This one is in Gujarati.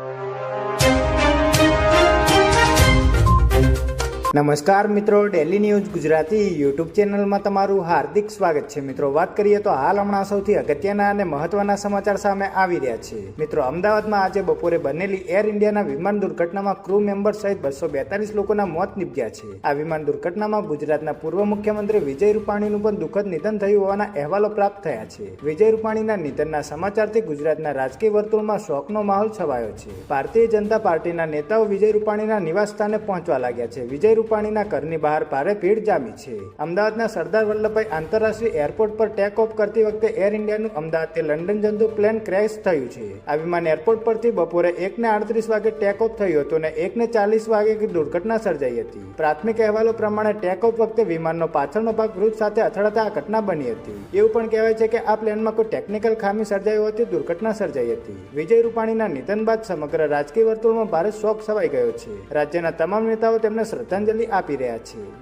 you. નમસ્કાર મિત્રો ડેલી ન્યૂઝ ગુજરાતી યુટ્યુબ ચેનલમાં તમારું હાર્દિક સ્વાગત છે. મિત્રો, વાત કરીએ તો હાલ હમણાં સૌથી અગત્યના અને મહત્વના સમાચાર સામે આવી રહ્યા છે. મિત્રો, અમદાવાદમાં આજે બપોરે બનેલી એર ઇન્ડિયાના વિમાન દુર્ઘટનામાં ક્રૂ મેમ્બર સહિત બસો બેતાલીસ લોકોના મોત નીપજ્યા છે. આ વિમાન દુર્ઘટનામાં ગુજરાતના પૂર્વ મુખ્યમંત્રી વિજય રૂપાણીનું પણ દુઃખદ નિધન થયું હોવાના અહેવાલો પ્રાપ્ત થયા છે. વિજય રૂપાણીના નિધનના સમાચારથી ગુજરાતના રાજકીય વર્તુળમાં શોકનો માહોલ છવાયો છે. ભારતીય જનતા પાર્ટીના નેતાઓ વિજય રૂપાણીના નિવાસ સ્થાને પહોંચવા લાગ્યા છે. વિજય રૂપાણીના ઘરની બહાર ભારે ભીડ જામી છે. અમદાવાદના સરદાર વલ્લભભાઈ આંતરરાષ્ટ્રીય એરપોર્ટ પર ટેક ઓફ કરતી વખતે એર ઇન્ડિયાનું અમદાવાદથી લંડન જતું પ્લેન ક્રેશ થયું છે. આ વિમાન એરપોર્ટ પરથી બપોરે એક ને આડત્રીસ વાગે ટેક ઓફ થયું હતું અને એક ને ચાલીસ વાગે દુર્ઘટના સર્જાઈ હતી. પ્રાથમિક અહેવાલો પ્રમાણે ટેક ઓફ વખતે વિમાનનો પાછળનો ભાગ વૃક્ષ સાથે અથડાતા આ ઘટના બની હતી. એવું પણ કહેવાય છે કે આ પ્લેનમાં કોઈ ટેકનિકલ ખામી સર્જાઈ હોવાથી દુર્ઘટના સર્જાઈ હતી. વિજય રૂપાણીના નિધન બાદ સમગ્ર રાજકીય વર્તુળમાં ભારે શોક છવાઈ ગયો છે. રાજ્યના તમામ નેતાઓ તેમને શ્રદ્ધાંજલિ આપી રહ્યા છે